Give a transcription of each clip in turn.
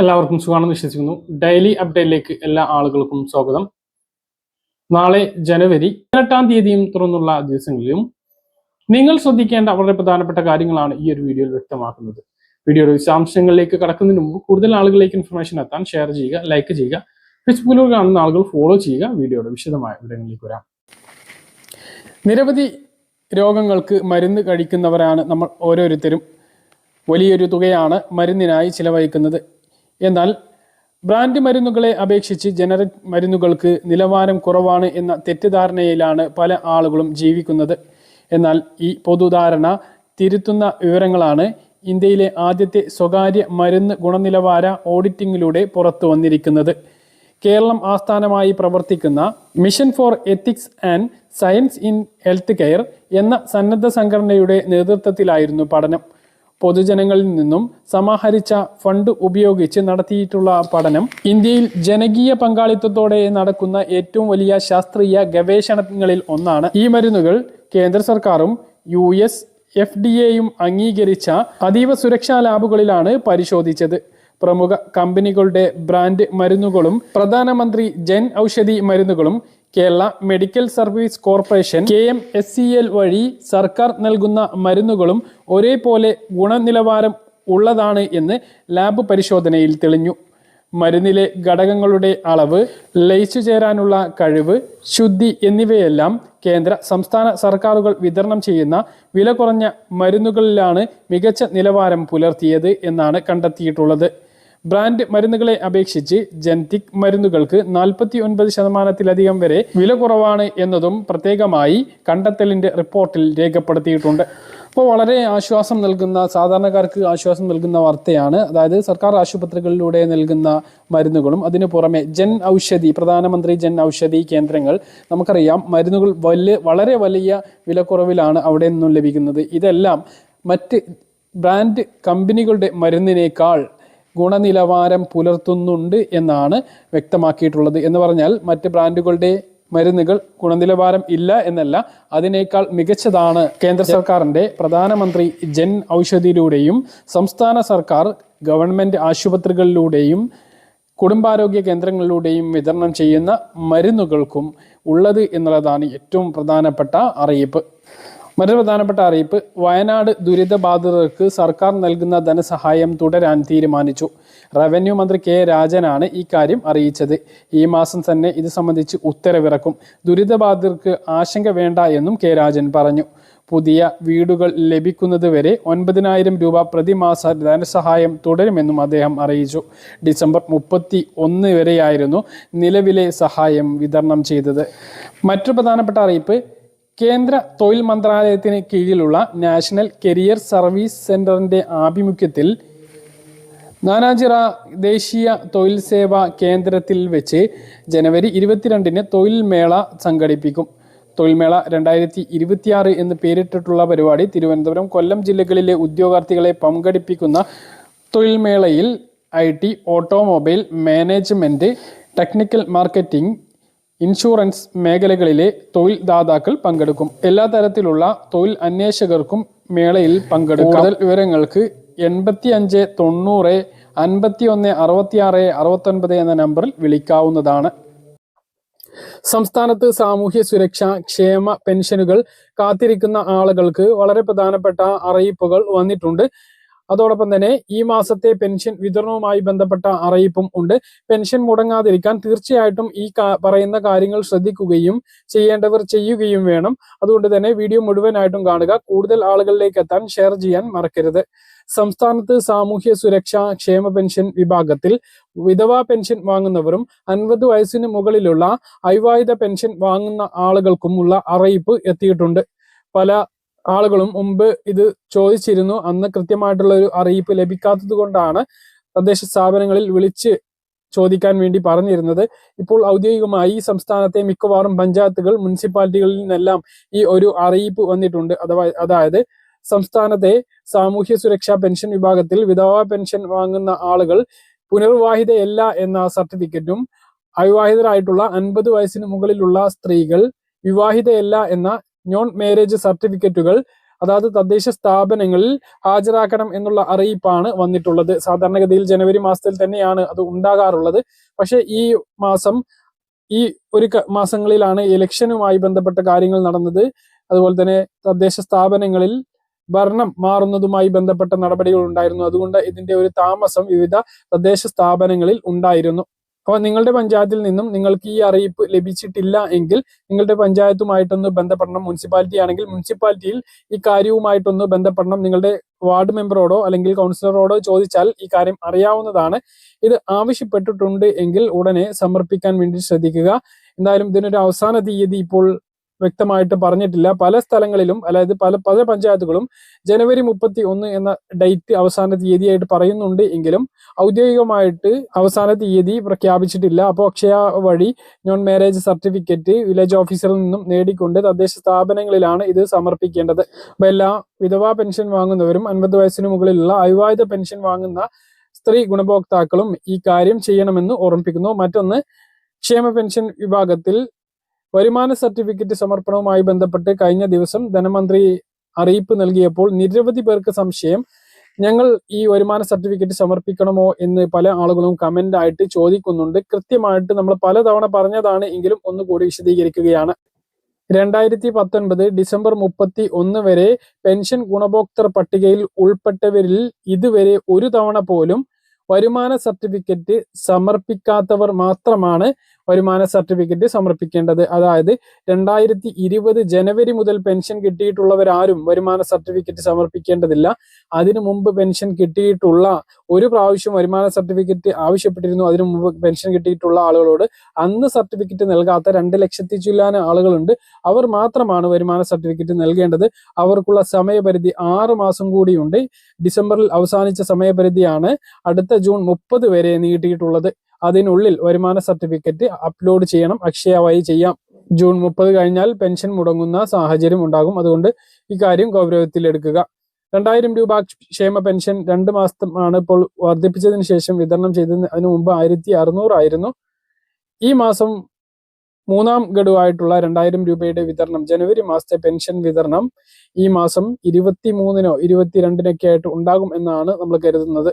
എല്ലാവർക്കും സുഖമാണെന്ന് വിശ്വസിക്കുന്നു. ഡെയിലി അപ്ഡേറ്റിലേക്ക് എല്ലാ ആളുകൾക്കും സ്വാഗതം. നാളെ ജനുവരി പതിനെട്ടാം തീയതിയും തുറന്നുള്ള ദിവസങ്ങളിലും നിങ്ങൾ ശ്രദ്ധിക്കേണ്ട വളരെ പ്രധാനപ്പെട്ട കാര്യങ്ങളാണ് ഈ ഒരു വീഡിയോയിൽ വ്യക്തമാക്കുന്നത്. വീഡിയോയുടെ വിശദാംശങ്ങളിലേക്ക് കടക്കുന്നതിന് മുമ്പ് കൂടുതൽ ആളുകളിലേക്ക് ഇൻഫർമേഷൻ എത്താൻ ഷെയർ ചെയ്യുക ലൈക്ക് ചെയ്യുക ഫേസ്ബുക്കിലൂടെ കാണുന്ന ആളുകൾ ഫോളോ ചെയ്യുക. വീഡിയോയുടെ വിശദമായ വിവരങ്ങളിലേക്ക് വരാം. നിരവധി രോഗങ്ങൾക്ക് മരുന്ന് കഴിക്കുന്നവരാണ് നമ്മൾ ഓരോരുത്തരും. വലിയൊരു തുകയാണ് മരുന്നിനായി ചിലവഴിക്കുന്നത്. എന്നാൽ ബ്രാൻഡ് മരുന്നുകളെ അപേക്ഷിച്ച് ജനറിക് മരുന്നുകൾക്ക് നിലവാരം കുറവാണ് എന്ന തെറ്റിദ്ധാരണയിലാണ് പല ആളുകളും ജീവിക്കുന്നത്. എന്നാൽ ഈ പൊതുധാരണ തിരുത്തുന്ന വിവരങ്ങളാണ് ഇന്ത്യയിലെ ആദ്യത്തെ സ്വകാര്യ മരുന്ന് ഗുണനിലവാര ഓഡിറ്റിംഗിലൂടെ പുറത്തു വന്നിരിക്കുന്നത്. കേരളം ആസ്ഥാനമായി പ്രവർത്തിക്കുന്ന Mission for Ethics and Science in Health Care എന്ന സന്നദ്ധ സംഘടനയുടെ നേതൃത്വത്തിലായിരുന്നു പഠനം. പൊതുജനങ്ങളിൽ നിന്നും സമാഹരിച്ച ഫണ്ട് ഉപയോഗിച്ച് നടത്തിയിട്ടുള്ള പഠനം ഇന്ത്യയിൽ ജനകീയ പങ്കാളിത്തത്തോടെ നടക്കുന്ന ഏറ്റവും വലിയ ശാസ്ത്രീയ ഗവേഷണങ്ങളിൽ ഒന്നാണ്. ഈ മരുന്നുകൾ കേന്ദ്ര സർക്കാരും യു എസ് എഫ് ഡി എയും അംഗീകരിച്ച അതീവ സുരക്ഷാ ലാബുകളിലാണ് പരിശോധിച്ചത്. പ്രമുഖ കമ്പനികളുടെ ബ്രാൻഡ് മരുന്നുകളും പ്രധാനമന്ത്രി ജൻ ഔഷധി മരുന്നുകളും Kerala Medical Service Corporation K M S C L വഴി സർക്കാർ നൽകുന്ന മരുന്നുകളും ഒരേപോലെ ഗുണനിലവാരം ഉള്ളതാണ് എന്ന് ലാബ് പരിശോധനയിൽ തെളിഞ്ഞു. മരുന്നിലെ ഘടകങ്ങളുടെ അളവ് ലയിച്ചു ചേരാനുള്ള കഴിവ് ശുദ്ധി എന്നിവയെല്ലാം കേന്ദ്ര സംസ്ഥാന സർക്കാരുകൾ വിതരണം ചെയ്യുന്ന വില കുറഞ്ഞ മരുന്നുകളിലാണ് മികച്ച നിലവാരം പുലർത്തിയത് എന്നാണ് കണ്ടെത്തിയിട്ടുള്ളത്. ബ്രാൻഡ് മരുന്നുകളെ അപേക്ഷിച്ച് ജനറ്റിക് മരുന്നുകൾക്ക് നാൽപ്പത്തി ഒൻപത് ശതമാനത്തിലധികം വരെ വില കുറവാണ് എന്നതും പ്രത്യേകമായി കണ്ടെത്തലിന്റെ റിപ്പോർട്ടിൽ രേഖപ്പെടുത്തിയിട്ടുണ്ട്. ഇപ്പോൾ വളരെ ആശ്വാസം നൽകുന്ന സാധാരണക്കാർക്ക് ആശ്വാസം നൽകുന്ന വാർത്തയാണ്. അതായത് സർക്കാർ ആശുപത്രികളിലൂടെ നൽകുന്ന മരുന്നുകളും അതിനു പുറമെ ജൻ ഔഷധി പ്രധാനമന്ത്രി ജൻ ഔഷധി കേന്ദ്രങ്ങൾ നമുക്കറിയാം മരുന്നുകൾ വലിയ വളരെ വലിയ വിലക്കുറവിലാണ് അവിടെ നിന്നും ലഭിക്കുന്നത്. ഇതെല്ലാം മറ്റ് ബ്രാൻഡ് കമ്പനികളുടെ മരുന്നിനേക്കാൾ ഗുണനിലവാരം പുലർത്തുന്നുണ്ട് എന്നാണ് വ്യക്തമാക്കിയിട്ടുള്ളത്. എന്ന് പറഞ്ഞാൽ മറ്റ് ബ്രാൻഡുകളുടെ മരുന്നുകൾ ഗുണനിലവാരം ഇല്ല എന്നല്ല അതിനേക്കാൾ മികച്ചതാണ് കേന്ദ്ര സർക്കാരിന്റെ പ്രധാനമന്ത്രി ജൻ ഔഷധിയിലൂടെയും സംസ്ഥാന സർക്കാർ ഗവൺമെന്റ് ആശുപത്രികളിലൂടെയും കുടുംബാരോഗ്യ കേന്ദ്രങ്ങളിലൂടെയും വിതരണം ചെയ്യുന്ന മരുന്നുകൾക്കും ഉള്ളത് എന്നുള്ളതാണ് ഏറ്റവും പ്രധാനപ്പെട്ട അറിയിപ്പ്. മറ്റൊരു പ്രധാനപ്പെട്ട അറിയിപ്പ് വയനാട് ദുരിതബാധിതർക്ക് സർക്കാർ നൽകുന്ന ധനസഹായം തുടരാൻ തീരുമാനിച്ചു. റവന്യൂ മന്ത്രി കെ രാജനാണ് ഇക്കാര്യം അറിയിച്ചത്. ഈ മാസം തന്നെ ഇത് സംബന്ധിച്ച് ഉത്തരവിറക്കും. ദുരിതബാധിതർക്ക് ആശങ്ക വേണ്ട എന്നും കെ രാജൻ പറഞ്ഞു. പുതിയ വീടുകൾ ലഭിക്കുന്നതുവരെ ഒൻപതിനായിരം രൂപ പ്രതിമാസ ധനസഹായം തുടരുമെന്നും അദ്ദേഹം അറിയിച്ചു. ഡിസംബർ മുപ്പത്തി ഒന്ന് വരെയായിരുന്നു നിലവിലെ സഹായം വിതരണം ചെയ്തത്. മറ്റു പ്രധാനപ്പെട്ട അറിയിപ്പ് കേന്ദ്ര തൊഴിൽ മന്ത്രാലയത്തിന് കീഴിലുള്ള നാഷണൽ കരിയർ സർവീസ് സെന്ററിന്റെ ആഭിമുഖ്യത്തിൽ നാനാജിറ ദേശീയ തൊഴിൽ സേവാ കേന്ദ്രത്തിൽ വെച്ച് ജനുവരി ഇരുപത്തിരണ്ടിന് തൊഴിൽ മേള സംഘടിപ്പിക്കും. തൊഴിൽമേള രണ്ടായിരത്തി ഇരുപത്തിയാറ് എന്ന് പേരിട്ടിട്ടുള്ള പരിപാടി തിരുവനന്തപുരം കൊല്ലം ജില്ലകളിലെ ഉദ്യോഗാർത്ഥികളെ പങ്കെടുപ്പിക്കുന്ന തൊഴിൽമേളയിൽ I T automobile management technical marketing insurance മേഖലകളിലെ തൊഴിൽ ദാതാക്കൾ പങ്കെടുക്കും. എല്ലാ തരത്തിലുള്ള തൊഴിൽ അന്വേഷകർക്കും മേളയിൽ പങ്കെടുക്കും. വിവരങ്ങൾക്ക് എൺപത്തി അഞ്ച് തൊണ്ണൂറ് അൻപത്തി ഒന്ന് അറുപത്തിയാറ് അറുപത്തൊൻപത് എന്ന നമ്പറിൽ വിളിക്കാവുന്നതാണ്. സംസ്ഥാനത്ത് സാമൂഹ്യ സുരക്ഷ ക്ഷേമ പെൻഷനുകൾ കാത്തിരിക്കുന്ന ആളുകൾക്ക് വളരെ പ്രധാനപ്പെട്ട അറിയിപ്പുകൾ വന്നിട്ടുണ്ട്. അതോടൊപ്പം തന്നെ ഈ മാസത്തെ പെൻഷൻ വിതരണവുമായി ബന്ധപ്പെട്ട അറിയിപ്പും ഉണ്ട്. പെൻഷൻ മുടങ്ങാതിരിക്കാൻ തീർച്ചയായിട്ടും ഈ പറയുന്ന കാര്യങ്ങൾ ശ്രദ്ധിക്കുകയും ചെയ്യേണ്ടവർ ചെയ്യുകയും വേണം. അതുകൊണ്ട് തന്നെ വീഡിയോ മുഴുവനായിട്ടും കാണുക. കൂടുതൽ ആളുകളിലേക്ക് എത്താൻ ഷെയർ ചെയ്യാൻ മറക്കരുത്. സംസ്ഥാനത്ത് സാമൂഹ്യ സുരക്ഷാ ക്ഷേമ പെൻഷൻ വിഭാഗത്തിൽ വിധവാ പെൻഷൻ വാങ്ങുന്നവരും അൻപത് വയസ്സിന് മുകളിലുള്ള അവിവാഹിത പെൻഷൻ വാങ്ങുന്ന ആളുകൾക്കുമുള്ള അറിയിപ്പ് എത്തിയിട്ടുണ്ട്. പല ആളുകളും മുമ്പ് ഇത് ചോദിച്ചിരുന്നു. അന്ന് കൃത്യമായിട്ടുള്ള ഒരു അറിയിപ്പ് ലഭിക്കാത്തത് കൊണ്ടാണ് തദ്ദേശ സ്ഥാപനങ്ങളിൽ വിളിച്ച് ചോദിക്കാൻ വേണ്ടി പറഞ്ഞിരുന്നത്. ഇപ്പോൾ ഔദ്യോഗികമായി ഈ സംസ്ഥാനത്തെ മിക്കവാറും പഞ്ചായത്തുകൾ മുനിസിപ്പാലിറ്റികളിൽ നിന്നെല്ലാം ഈ ഒരു അറിയിപ്പ് വന്നിട്ടുണ്ട്. അഥവാ അതായത് സംസ്ഥാനത്തെ സാമൂഹ്യ സുരക്ഷാ പെൻഷൻ വിഭാഗത്തിൽ വിധവാ പെൻഷൻ വാങ്ങുന്ന ആളുകൾ പുനർവാഹിതയല്ല എന്ന സർട്ടിഫിക്കറ്റും അവിവാഹിതരായിട്ടുള്ള അൻപത് വയസ്സിന് മുകളിലുള്ള സ്ത്രീകൾ വിവാഹിതയല്ല എന്ന നോൺ മാരേജ് സർട്ടിഫിക്കറ്റുകൾ അതായത് തദ്ദേശ സ്ഥാപനങ്ങളിൽ ഹാജരാക്കണം എന്നുള്ള അറിയിപ്പാണ് വന്നിട്ടുള്ളത്. സാധാരണഗതിയിൽ ജനുവരി മാസത്തിൽ തന്നെയാണ് അത് ഉണ്ടാകാറുള്ളത്. പക്ഷേ ഈ മാസം ഈ ഒരു മാസങ്ങളിലാണ് ഇലക്ഷനുമായി ബന്ധപ്പെട്ട കാര്യങ്ങൾ നടന്നത്. അതുപോലെ തന്നെ തദ്ദേശ സ്ഥാപനങ്ങളിൽ ഭരണം മാറുന്നതുമായി ബന്ധപ്പെട്ട നടപടികൾ ഉണ്ടായിരുന്നു. അതുകൊണ്ട് ഇതിന്റെ ഒരു താമസം വിവിധ തദ്ദേശ സ്ഥാപനങ്ങളിൽ ഉണ്ടായിരുന്നു. അപ്പോൾ നിങ്ങളുടെ പഞ്ചായത്തിൽ നിന്നും നിങ്ങൾക്ക് ഈ അറിയിപ്പ് ലഭിച്ചിട്ടില്ല എങ്കിൽ നിങ്ങളുടെ പഞ്ചായത്തുമായിട്ടൊന്ന് ബന്ധപ്പെടണം. മുനിസിപ്പാലിറ്റി ആണെങ്കിൽ മുനിസിപ്പാലിറ്റിയിൽ ഈ കാര്യവുമായിട്ടൊന്ന് ബന്ധപ്പെടണം. നിങ്ങളുടെ വാർഡ് മെമ്പറോടോ അല്ലെങ്കിൽ കൗൺസിലറോടോ ചോദിച്ചാൽ ഈ കാര്യം അറിയാവുന്നതാണ്. ഇത് ആവശ്യപ്പെട്ടിട്ടുണ്ട് എങ്കിൽ ഉടനെ സമർപ്പിക്കാൻ വേണ്ടി ശ്രദ്ധിക്കുക. എന്തായാലും ഇതിനൊരു അവസാന തീയതി ഇപ്പോൾ വ്യക്തമായിട്ട് പറഞ്ഞിട്ടില്ല. പല സ്ഥലങ്ങളിലും അതായത് പല പല പഞ്ചായത്തുകളും ജനുവരി മുപ്പത്തി ഒന്ന് എന്ന ഡേറ്റ് അവസാന തീയതിയായിട്ട് പറയുന്നുണ്ട് എങ്കിലും ഔദ്യോഗികമായിട്ട് അവസാന തീയതി പ്രഖ്യാപിച്ചിട്ടില്ല. അപ്പോൾ അക്ഷയ വഴി നോൺ മാരേജ് സർട്ടിഫിക്കറ്റ് വില്ലേജ് ഓഫീസറിൽ നിന്നും നേടിക്കൊണ്ട് തദ്ദേശ സ്ഥാപനങ്ങളിലാണ് ഇത് സമർപ്പിക്കേണ്ടത്. അപ്പോൾ എല്ലാ വിധവാ പെൻഷൻ വാങ്ങുന്നവരും അൻപത് വയസ്സിന് മുകളിലുള്ള അവിവാഹിത പെൻഷൻ വാങ്ങുന്ന സ്ത്രീ ഗുണഭോക്താക്കളും ഈ കാര്യം ചെയ്യണമെന്ന് ഓർമ്മിപ്പിക്കുന്നു. മറ്റൊന്ന് ക്ഷേമ പെൻഷൻ വിഭാഗത്തിൽ വരുമാന സർട്ടിഫിക്കറ്റ് സമർപ്പണവുമായി ബന്ധപ്പെട്ട് കഴിഞ്ഞ ദിവസം ധനമന്ത്രി അറിയിപ്പ് നൽകിയപ്പോൾ നിരവധി പേർക്ക് സംശയം ഞങ്ങൾ ഈ വരുമാന സർട്ടിഫിക്കറ്റ് സമർപ്പിക്കണമോ? എന്ന് പല ആളുകളും കമന്റ് ആയിട്ട് ചോദിക്കുന്നുണ്ട്. കൃത്യമായിട്ട് നമ്മൾ പലതവണ പറഞ്ഞതാണ് എങ്കിലും ഒന്നുകൂടി വിശദീകരിക്കുകയാണ്. രണ്ടായിരത്തി പത്തൊൻപത് ഡിസംബർ മുപ്പത്തി ഒന്ന് വരെ പെൻഷൻ ഗുണഭോക്തൃ പട്ടികയിൽ ഉൾപ്പെട്ടവരിൽ ഇതുവരെ ഒരു തവണ പോലും വരുമാന സർട്ടിഫിക്കറ്റ് സമർപ്പിക്കാത്തവർ മാത്രമാണ് വരുമാന സർട്ടിഫിക്കറ്റ് സമർപ്പിക്കേണ്ടത്. അതായത് രണ്ടായിരത്തി ഇരുപത് ജനുവരി മുതൽ പെൻഷൻ കിട്ടിയിട്ടുള്ളവരാരും വരുമാന സർട്ടിഫിക്കറ്റ് സമർപ്പിക്കേണ്ടതില്ല. അതിനു മുമ്പ് പെൻഷൻ കിട്ടിയിട്ടുള്ള ഒരു പ്രാവശ്യം വരുമാന സർട്ടിഫിക്കറ്റ് ആവശ്യപ്പെട്ടിരുന്നു. അതിനു മുമ്പ് പെൻഷൻ കിട്ടിയിട്ടുള്ള ആളുകളോട് അന്ന് സർട്ടിഫിക്കറ്റ് നൽകാത്ത രണ്ട് ലക്ഷത്തി ചില്ലാന ആളുകളുണ്ട്. അവർ മാത്രമാണ് വരുമാന സർട്ടിഫിക്കറ്റ് നൽകേണ്ടത്. അവർക്കുള്ള സമയപരിധി ആറ് മാസം കൂടിയുണ്ട്. ഡിസംബറിൽ അവസാനിച്ച സമയപരിധിയാണ് അടുത്ത ജൂൺ മുപ്പത് വരെ നീട്ടിയിട്ടുള്ളത്. അതിനുള്ളിൽ വരുമാന സർട്ടിഫിക്കറ്റ് അപ്ലോഡ് ചെയ്യണം. അക്ഷയ വഴി ചെയ്യാം. ജൂൺ മുപ്പത് കഴിഞ്ഞാൽ പെൻഷൻ മുടങ്ങുന്ന സാഹചര്യം ഉണ്ടാകും. അതുകൊണ്ട് ഇക്കാര്യം ഗൗരവത്തിലെടുക്കുക രണ്ടായിരം രൂപ ക്ഷേമ പെൻഷൻ രണ്ട് മാസമാണ് ഇപ്പോൾ വർദ്ധിപ്പിച്ചതിന് ശേഷം വിതരണം ചെയ്തതിന് അതിനു മുമ്പ് ആയിരത്തി അറുന്നൂറായിരുന്നു ഈ മാസം മൂന്നാം ഗഡുവായിട്ടുള്ള രണ്ടായിരം രൂപയുടെ വിതരണം ജനുവരി മാസത്തെ പെൻഷൻ വിതരണം ഈ മാസം ഇരുപത്തി മൂന്നിനോ ഇരുപത്തിരണ്ടിനൊക്കെ ആയിട്ട് ഉണ്ടാകും എന്നാണ് നമ്മൾ കരുതുന്നത്.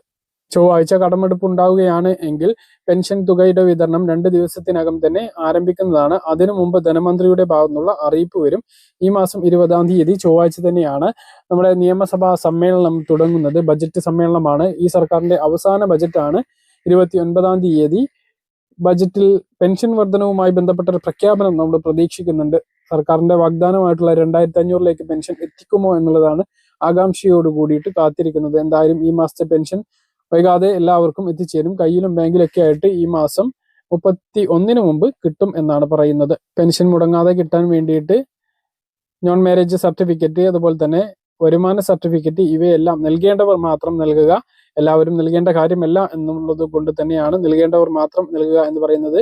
ചൊവ്വാഴ്ച കടമെടുപ്പ് ഉണ്ടാവുകയാണ് എങ്കിൽ പെൻഷൻ തുകയുടെ വിതരണം രണ്ട് ദിവസത്തിനകം തന്നെ ആരംഭിക്കുന്നതാണ്. അതിനു മുമ്പ് ധനമന്ത്രിയുടെ ഭാഗത്തുനിന്നുള്ള അറിയിപ്പ് വരും. ഈ മാസം ഇരുപതാം തീയതി ചൊവ്വാഴ്ച തന്നെയാണ് നമ്മുടെ നിയമസഭാ സമ്മേളനം തുടങ്ങുന്നത്. ബജറ്റ് സമ്മേളനമാണ്. ഈ സർക്കാരിന്റെ അവസാന ബജറ്റാണ്. ഇരുപത്തി ഒൻപതാം തീയതി ബജറ്റിൽ പെൻഷൻ വർധനവുമായി ബന്ധപ്പെട്ട ഒരു പ്രഖ്യാപനം നമ്മൾ പ്രതീക്ഷിക്കുന്നുണ്ട്. സർക്കാരിന്റെ വാഗ്ദാനമായിട്ടുള്ള രണ്ടായിരത്തി അഞ്ഞൂറിലേക്ക് പെൻഷൻ എത്തിക്കുമോ എന്നുള്ളതാണ് ആകാംക്ഷയോട് കൂടിയിട്ട് കാത്തിരിക്കുന്നത്. എന്തായാലും ഈ മാസത്തെ പെൻഷൻ വൈകാതെ എല്ലാവർക്കും എത്തിച്ചേരും. കയ്യിലും ബാങ്കിലൊക്കെ ആയിട്ട് ഈ മാസം മുപ്പത്തി ഒന്നിന് മുമ്പ് കിട്ടും എന്നാണ് പറയുന്നത്. പെൻഷൻ മുടങ്ങാതെ കിട്ടാൻ വേണ്ടിയിട്ട് നോൺ മാരേജ് സർട്ടിഫിക്കറ്റ് അതുപോലെ തന്നെ വരുമാന സർട്ടിഫിക്കറ്റ് ഇവയെല്ലാം നൽകേണ്ടവർ മാത്രം നൽകുക. എല്ലാവരും നൽകേണ്ട കാര്യമല്ല എന്നുള്ളത് കൊണ്ട് തന്നെയാണ് നൽകേണ്ടവർ മാത്രം നൽകുക എന്ന് പറയുന്നത്.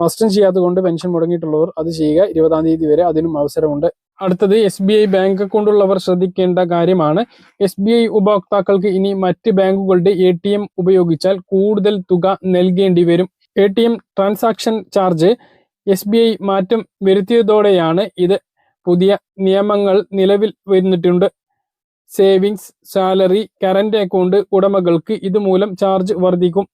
മസ്റ്റും ചെയ്യാത്തത് കൊണ്ട് പെൻഷൻ മുടങ്ങിയിട്ടുള്ളവർ അത് ചെയ്യുക. ഇരുപതാം തീയതി വരെ അതിനും അവസരമുണ്ട്. അടുത്തത് എസ് ബി ഐ ബാങ്ക് അക്കൗണ്ടുള്ളവർ ശ്രദ്ധിക്കേണ്ട കാര്യമാണ്. എസ് ബി ഐ ഉപഭോക്താക്കൾക്ക് ഇനി മറ്റ് ബാങ്കുകളുടെ എ ടി എം ഉപയോഗിച്ചാൽ കൂടുതൽ തുക നൽകേണ്ടി വരും. A T M transaction charge S B I മാറ്റം വരുത്തിയതോടെയാണ് ഇത് പുതിയ നിയമങ്ങൾ നിലവിൽ വരുന്നിട്ടുണ്ട്. സേവിങ്സ് സാലറി കറന്റ് അക്കൗണ്ട് ഉടമകൾക്ക് ഇതുമൂലം ചാർജ് വർദ്ധിക്കും.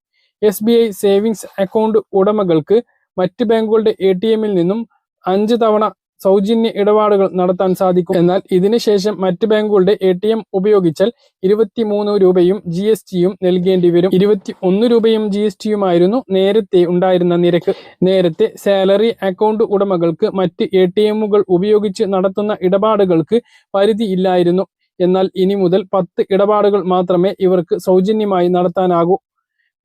S B I savings account ഉടമകൾക്ക് മറ്റ് ബാങ്കുകളുടെ എ ടി എമ്മിൽ നിന്നും അഞ്ച് തവണ സൗജന്യ ഇടപാടുകൾ നടത്താൻ സാധിക്കും. എന്നാൽ ഇതിനുശേഷം മറ്റ് ബാങ്കുകളുടെ എ ടി എം ഉപയോഗിച്ചാൽ ഇരുപത്തിമൂന്ന് രൂപയും ജി എസ് ടിയും നൽകേണ്ടി വരും. ഇരുപത്തി ഒന്ന് രൂപയും ജി എസ് ടിയുമായിരുന്നു നേരത്തെ ഉണ്ടായിരുന്ന നിരക്ക്. നേരത്തെ സാലറി അക്കൗണ്ട് ഉടമകൾക്ക് മറ്റ് എ ടി എമ്മുകൾ ഉപയോഗിച്ച് നടത്തുന്ന ഇടപാടുകൾക്ക് പരിധി ഇല്ലായിരുന്നു. എന്നാൽ ഇനി മുതൽ പത്ത് ഇടപാടുകൾ മാത്രമേ ഇവർക്ക് സൗജന്യമായി നടത്താനാകൂ.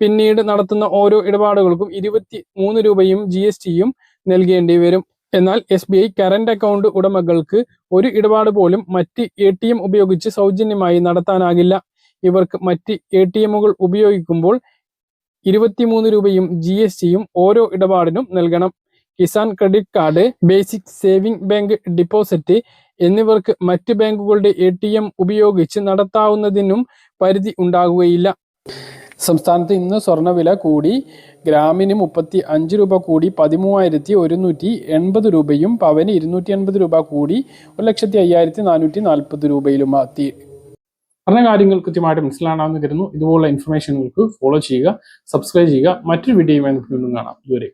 പിന്നീട് നടത്തുന്ന ഓരോ ഇടപാടുകൾക്കും ഇരുപത്തി മൂന്ന് രൂപയും ജി എസ് ടിയും നൽകേണ്ടി വരും. എന്നാൽ S B I current account ഉടമകൾക്ക് ഒരു ഇടപാട് പോലും മറ്റ് എ ടി എം ഉപയോഗിച്ച് സൗജന്യമായി നടത്താനാകില്ല. ഇവർക്ക് മറ്റ് എ ടി എമ്മുകൾ ഉപയോഗിക്കുമ്പോൾ ഇരുപത്തിമൂന്ന് രൂപയും ജി എസ് ടിയും ഓരോ ഇടപാടിനും നൽകണം. Kisan credit card basic saving bank deposit എന്നിവർക്ക് മറ്റ് ബാങ്കുകളുടെ എ ഉപയോഗിച്ച് നടത്താവുന്നതിനും പരിധി ഉണ്ടാകുകയില്ല. സംസ്ഥാനത്ത് ഇന്ന് സ്വർണവില കൂടി ഗ്രാമിന് മുപ്പത്തി അഞ്ച് രൂപ കൂടി പതിമൂവായിരത്തി ഒരുന്നൂറ്റി എൺപത് രൂപയും പവന് ഇരുന്നൂറ്റി എൺപത് രൂപ കൂടി ഒരു ലക്ഷത്തി അയ്യായിരത്തി നാനൂറ്റി നാൽപ്പത് രൂപയിലും എത്തി പറഞ്ഞ കാര്യങ്ങൾ കൃത്യമായിട്ട് മനസ്സിലാണെന്ന് കരുതുന്നു. ഇതുപോലുള്ള ഇൻഫർമേഷനുകൾക്ക് ഫോളോ ചെയ്യുക സബ്സ്ക്രൈബ് ചെയ്യുക. മറ്റൊരു വീഡിയോയുമായി നമുക്ക് വീണ്ടും കാണാം. ഇതുവരെ